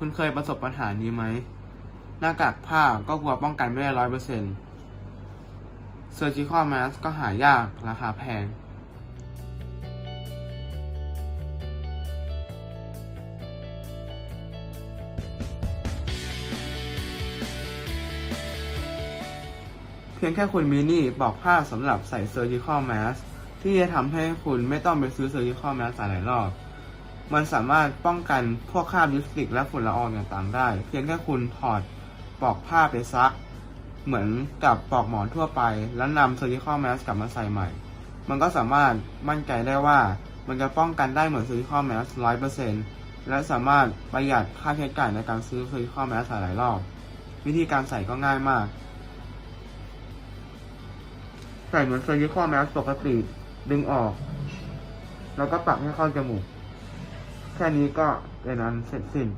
คุณเคยประสบปัญหานี้ไหม หน้ากากผ้าก็กลัวป้องกันไม่ได้ร้อยเปอร์เซ็นต์เซอร์จิคอลแมสก็หายากราคาแพง เพียงแค่คุณมีนี่ปลอกผ้าสำหรับใส่ surgical mask ที่จะทำให้คุณไม่ต้องไปซื้อ surgical mask หลายรอบ มันสามารถป้องกันพวกคราบลิปสติกและฝุ่นละอองต่างๆได้ เพียงแค่คุณถอดปลอกผ้าไปซัก เหมือนกับปลอกหมอนทั่วไป แล้วนำ surgical mask กลับมาใส่ใหม่ มันก็สามารถมั่นใจได้ว่ามันจะป้องกันได้เหมือน surgical mask 100%และสามารถประหยัดค่าใช้จ่ายในการซื้อ surgical mask หลายรอบ วิธีการใส่ก็ง่ายมาก ใส่เหมือน surgical mask ปกติดึงออก แล้วก็ปักให้เข้าจมูก แค่นี้ก็เป็นอันเสร็จสิ้น